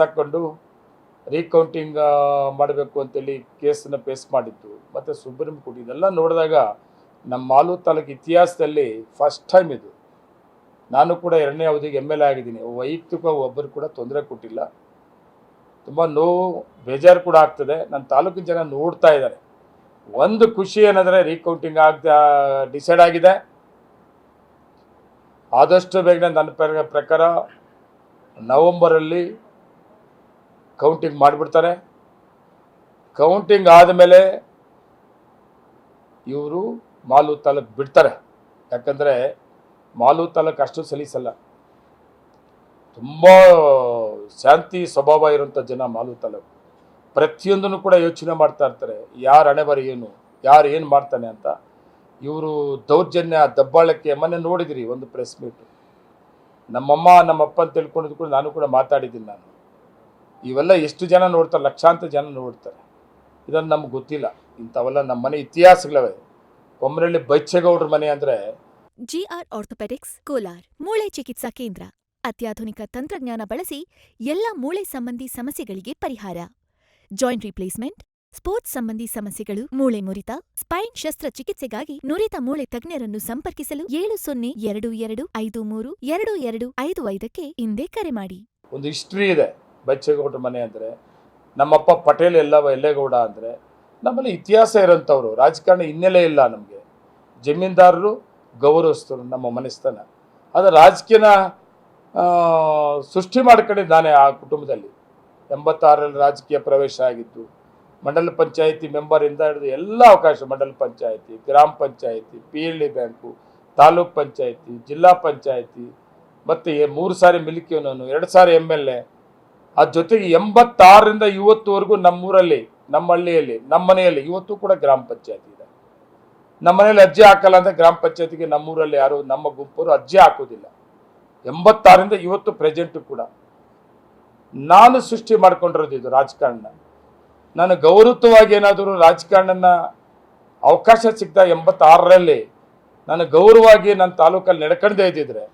ಹಾಕೊಂಡು ರೀಕೌಂಟಿಂಗ್ ಮಾಡಬೇಕು ಅಂತೇಳಿ ಕೇಸನ್ನು ಪೇಸ್ ಮಾಡಿದ್ದು. ಮತ್ತು ಸುಪ್ರೀಂ ಕೋರ್ಟ್ ಇದೆಲ್ಲ ನೋಡಿದಾಗ ನಮ್ಮ ಮಾಲೂರು ತಾಲೂಕು ಇತಿಹಾಸದಲ್ಲಿ ಫಸ್ಟ್ ಟೈಮ್ ಇದು. ನಾನು ಕೂಡ ಎರಡನೇ ಅವಧಿಗೆ ಎಂ ಎಲ್ ಎ ಆಗಿದ್ದೀನಿ. ವೈಯಕ್ತಿಕ ಒಬ್ಬರು ಕೂಡ ತೊಂದರೆ ಕೊಟ್ಟಿಲ್ಲ. ತುಂಬ ನೋವು, ಬೇಜಾರು ಕೂಡ ಆಗ್ತದೆ. ನನ್ನ ತಾಲೂಕಿನ ಜನ ನೋಡ್ತಾ ಇದ್ದಾರೆ. ಒಂದು ಖುಷಿ ಏನಂದರೆ ರೀಕೌಂಟಿಂಗ್ ಆಗ್ದ ಡಿಸೈಡ್ ಆಗಿದೆ. ಆದಷ್ಟು ಬೇಗನೆ ನನ್ನ ಪ್ರ- ಪ್ರಕಾರ, ನವಂಬರಲ್ಲಿ ಕೌಂಟಿಂಗ್ ಮಾಡಿಬಿಡ್ತಾರೆ. ಕೌಂಟಿಂಗ್ ಆದಮೇಲೆ ಇವರು ಮಾಲು ತಾಲೂಕು ಬಿಡ್ತಾರೆ. ಯಾಕಂದರೆ ಮಾಲು ತಾಲೂಕು ಅಷ್ಟು ಸಲೀಸಲ್ಲ. ತುಂಬ ಶಾಂತಿ ಸ್ವಭಾವ ಇರುವಂಥ ಜನ ಮಾಲು ತಾಲೂಕು ಪ್ರತಿಯೊಂದನ್ನು ಕೂಡ ಯೋಚನೆ ಮಾಡ್ತಾ ಇರ್ತಾರೆ. ಯಾರ ಹಣೆ ಬರ ಏನು, ಯಾರು ಏನು ಮಾಡ್ತಾನೆ ಅಂತ. ಇವರು ದೌರ್ಜನ್ಯ, ದಬ್ಬಾಳಕ್ಕೆ ಮೊನ್ನೆ ನೋಡಿದಿರಿ ಒಂದು ಪ್ರೆಸ್ ಮೀಟು ನಮ್ಮಮ್ಮ, ನಮ್ಮಪ್ಪ ಅಂತ ತಿಳ್ಕೊಂಡಿದ್ದು ಕೂಡ ನಾನು ಕೂಡ ಮಾತಾಡಿದ್ದೀನಿ ನಾನು. ಇವೆಲ್ಲ ಎಷ್ಟು ಜನ ನೋಡ್ತಾರೆ? ಲಕ್ಷಾಂತರ ಜನ ನೋಡ್ತಾರೆ. ಇದನ್ನು ನಮ್ಗೆ ಗೊತ್ತಿಲ್ಲ. ಇಂಥವೆಲ್ಲ ನಮ್ಮ ಮನೆ ಇತಿಹಾಸಗಳವೆ. ಕೊಮ್ಮರಳ್ಳಿ ಬೈಚೇಗೌಡ್ರ ಮನೆ ಅಂದರೆ ಜಿಆರ್ ಆರ್ಥೋಪೆಡಿಕ್ಸ್ ಕೋಲಾರ್ ಮೂಳೆ ಚಿಕಿತ್ಸಾ ಕೇಂದ್ರ. ಅತ್ಯಾಧುನಿಕ ತಂತ್ರಜ್ಞಾನ ಬಳಸಿ ಎಲ್ಲ ಮೂಳೆ ಸಂಬಂಧಿ ಸಮಸ್ಯೆಗಳಿಗೆ ಪರಿಹಾರ. ಜಾಯಿಂಟ್ ರಿಪ್ಲೇಸ್ಮೆಂಟ್ ಸ್ಪೋರ್ಟ್ಸ್ ಸಂಬಂಧಿ ಸಮಸ್ಯೆಗಳು ಮೂಳೆ ಮುರಿತ ಸ್ಪೈನ್ ಶಸ್ತ್ರಚಿಕಿತ್ಸೆಗಾಗಿ ನುರಿತ ಮೂಳೆ ತಜ್ಞರನ್ನು ಸಂಪರ್ಕಿಸಲು ಏಳು ಸೊನ್ನೆ ಎರಡು ಎರಡು ಐದು ಮೂರು ಎರಡು ಎರಡು ಐದು ಐದಕ್ಕೆ ಹಿಂದೆ ಕರೆ ಮಾಡಿ. ಒಂದು ಹಿಸ್ಟ್ರಿ ಇದೆ. ಬಚ್ಚೇಗೌಡ್ರ ಮನೆ ಅಂದರೆ, ನಮ್ಮಪ್ಪ ಪಟೇಲ್ ಎಲ್ಲ ಎಲ್ಲೇಗೌಡ ಅಂದರೆ, ನಮ್ಮಲ್ಲಿ ಇತಿಹಾಸ ಇರೋಂಥವ್ರು, ರಾಜಕಾರಣ ಹಿನ್ನೆಲೆ ಇಲ್ಲ ನಮಗೆ. ಜಮೀನ್ದಾರರು ಗೌರವಿಸ್ತರು ನಮ್ಮ ಮನಸ್ಥಾನ. ಅದು ರಾಜಕೀಯನ ಸೃಷ್ಟಿ ಮಾಡ್ಕೊಂಡಿದ್ದು ನಾನೇ ಆ ಕುಟುಂಬದಲ್ಲಿ. ಎಂಬತ್ತಾರರಲ್ಲಿ ರಾಜಕೀಯ ಪ್ರವೇಶ ಆಗಿದ್ದು, ಮಂಡಲ ಪಂಚಾಯಿತಿ ಮೆಂಬರಿಂದ ಹಿಡಿದು ಎಲ್ಲ ಅವಕಾಶ, ಮಂಡಲ ಪಂಚಾಯಿತಿ, ಗ್ರಾಮ panchayat, P L D bank, taluk panchayat, ಜಿಲ್ಲಾ ಪಂಚಾಯಿತಿ, ಮತ್ತು ಮೂರು ಸಾರಿ ಮಿಲ್ಕಿ ನಾನು ಎರಡು ಸಾರಿ ಎಂ ಎಲ್ ಎ ಅದ್ರ ಜೊತೆಗೆ ಎಂಬತ್ತಾರರಿಂದ ಇವತ್ತುವರೆಗೂ ನಮ್ಮೂರಲ್ಲಿ, ನಮ್ಮ ಹಳ್ಳಿಯಲ್ಲಿ, ನಮ್ಮ ಮನೆಯಲ್ಲಿ, ಇವತ್ತು ಕೂಡ ಗ್ರಾಮ ಪಂಚಾಯತಿ ಇದೆ. ನಮ್ಮ ಮನೆಯಲ್ಲಿ ಅರ್ಜಿ ಹಾಕಲ್ಲ ಅಂತ ಗ್ರಾಮ ಪಂಚಾಯತಿಗೆ ನಮ್ಮೂರಲ್ಲಿ ಯಾರು, ನಮ್ಮ ಗುಂಪರು ಅರ್ಜಿ ಹಾಕೋದಿಲ್ಲ. ಎಂಬತ್ತಾರರಿಂದ ಇವತ್ತು ಪ್ರೆಸೆಂಟು ಕೂಡ. ನಾನು ಸೃಷ್ಟಿ ಮಾಡ್ಕೊಂಡಿರೋದು ಇದು ರಾಜಕಾರಣ. ನಾನು ಗೌರವವಾಗಿ ಏನಾದರೂ ರಾಜಕಾರಣನ ಅವಕಾಶ ಸಿಗ್ತಾ ಎಂಬತ್ತಾರರಲ್ಲಿ ನಾನು ಗೌರವವಾಗಿ ನನ್ನ ತಾಲೂಕಲ್ಲಿ ನಡ್ಕೊಂಡೇ ಇದ್ದಿದ್ರೆ,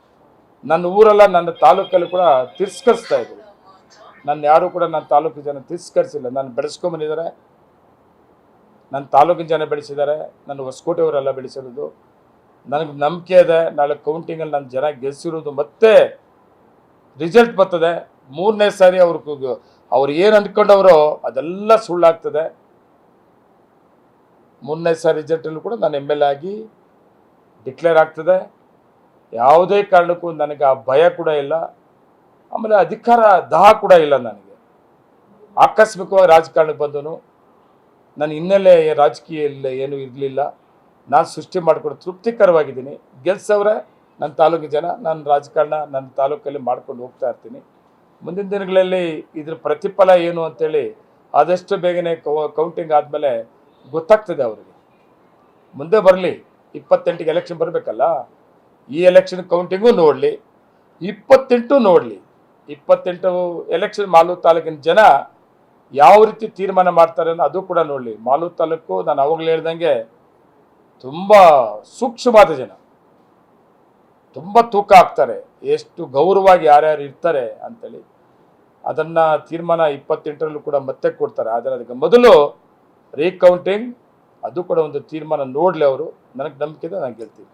ನನ್ನ ಊರೆಲ್ಲ ನನ್ನ ತಾಲೂಕಲ್ಲಿ ಕೂಡ ತಿರಸ್ಕರಿಸ್ತಾ ಇದ್ರು. ನನ್ನ ಯಾರು ಕೂಡ ನನ್ನ ತಾಲೂಕಿನ ಜನ ತಿರಸ್ಕರಿಸಿಲ್ಲ. ನಾನು ಬೆಳೆಸ್ಕೊಂಬಂದಿದ್ದಾರೆ. ನನ್ನ ತಾಲೂಕಿನ ಜನ ಬೆಳೆಸಿದ್ದಾರೆ. ನನ್ನ ಹೊಸಕೋಟೆಯವರೆಲ್ಲ ಬೆಳೆಸಿರೋದು. ನನಗೆ ನಂಬಿಕೆ ಇದೆ. ನಾಳೆ ಕೌಂಟಿಂಗಲ್ಲಿ ನನ್ನ ಜನ ಗೆಲ್ಸಿರೋದು ಮತ್ತೆ ರಿಸಲ್ಟ್ ಬರ್ತದೆ. ಮೂರನೇ ಸಾರಿ ಅವ್ರ ಅವ್ರು ಏನು ಅಂದ್ಕೊಂಡವರು ಅದೆಲ್ಲ ಸುಳ್ಳಾಗ್ತದೆ. ಮೂರನೇ ಸಾರಿ ರಿಸಲ್ಟಲ್ಲೂ ಕೂಡ ನಾನು ಎಂ ಎಲ್ ಆಗಿ ಡಿಕ್ಲೇರ್ ಆಗ್ತದೆ. ಯಾವುದೇ ಕಾರಣಕ್ಕೂ ನನಗೆ ಆ ಭಯ ಕೂಡ ಇಲ್ಲ. ಆಮೇಲೆ ಅಧಿಕಾರ ದಾಹ ಕೂಡ ಇಲ್ಲ ನನಗೆ. ಆಕಸ್ಮಿಕವಾಗಿ ರಾಜಕಾರಣಕ್ಕೆ ಬಂದನು ನನ್ನ ಹಿನ್ನೆಲೆ ರಾಜಕೀಯ ಏನೂ ಇರಲಿಲ್ಲ. ನಾನು ಸೃಷ್ಟಿ ಮಾಡಿಕೊಂಡು ತೃಪ್ತಿಕರವಾಗಿದ್ದೀನಿ. ಗೆಲ್ಸವ್ರೆ, ನನ್ನ ತಾಲೂಕಿನ ಜನ, ನನ್ನ ರಾಜಕಾರಣ ನನ್ನ ತಾಲೂಕಲ್ಲಿ ಮಾಡ್ಕೊಂಡು ಹೋಗ್ತಾ ಇರ್ತೀನಿ. ಮುಂದಿನ ದಿನಗಳಲ್ಲಿ ಇದ್ರ ಪ್ರತಿಫಲ ಏನು ಅಂತೇಳಿ ಆದಷ್ಟು ಬೇಗನೆ ಕೌಂಟಿಂಗ್ ಆದಮೇಲೆ ಗೊತ್ತಾಗ್ತದೆ ಅವರಿಗೆ. ಮುಂದೆ ಬರಲಿ. ಇಪ್ಪತ್ತೆಂಟಿಗೆ ಎಲೆಕ್ಷನ್ ಬರಬೇಕಲ್ಲ? ಈ ಎಲೆಕ್ಷನ್ ಕೌಂಟಿಂಗು ನೋಡಲಿ. ಇಪ್ಪತ್ತೆಂಟು ನೋಡಲಿ. ಇಪ್ಪತ್ತೆಂಟು ಎಲೆಕ್ಷನ್ ಮಾಲೂರು ತಾಲೂಕಿನ ಜನ ಯಾವ ರೀತಿ ತೀರ್ಮಾನ ಮಾಡ್ತಾರೆ ಅನ್ನೋ ಅದು ಕೂಡ ನೋಡಲಿ. ಮಾಲೂರು ತಾಲೂಕು ನಾನು ಅವಾಗಲೇ ಹೇಳ್ದಂಗೆ ತುಂಬ ಸೂಕ್ಷ್ಮವಾದ ಜನ. ತುಂಬ ತೂಕ ಹಾಕ್ತಾರೆ. ಎಷ್ಟು ಗೌರವವಾಗಿ ಯಾರ್ಯಾರು ಇರ್ತಾರೆ ಅಂತೇಳಿ. ಅದನ್ನು ತೀರ್ಮಾನ ಇಪ್ಪತ್ತೆಂಟರಲ್ಲೂ ಕೂಡ ಮತ್ತೆ ಕೊಡ್ತಾರೆ. ಆದರೆ ಅದಕ್ಕೆ ಮೊದಲು ರೀಕೌಂಟಿಂಗ್ ಅದು ಕೂಡ ಒಂದು ತೀರ್ಮಾನ ನೋಡಲಿ ಅವರು. ನನಗೆ ನಂಬಿಕೆ ನಾನು ಗೆಲ್ತೀನಿ.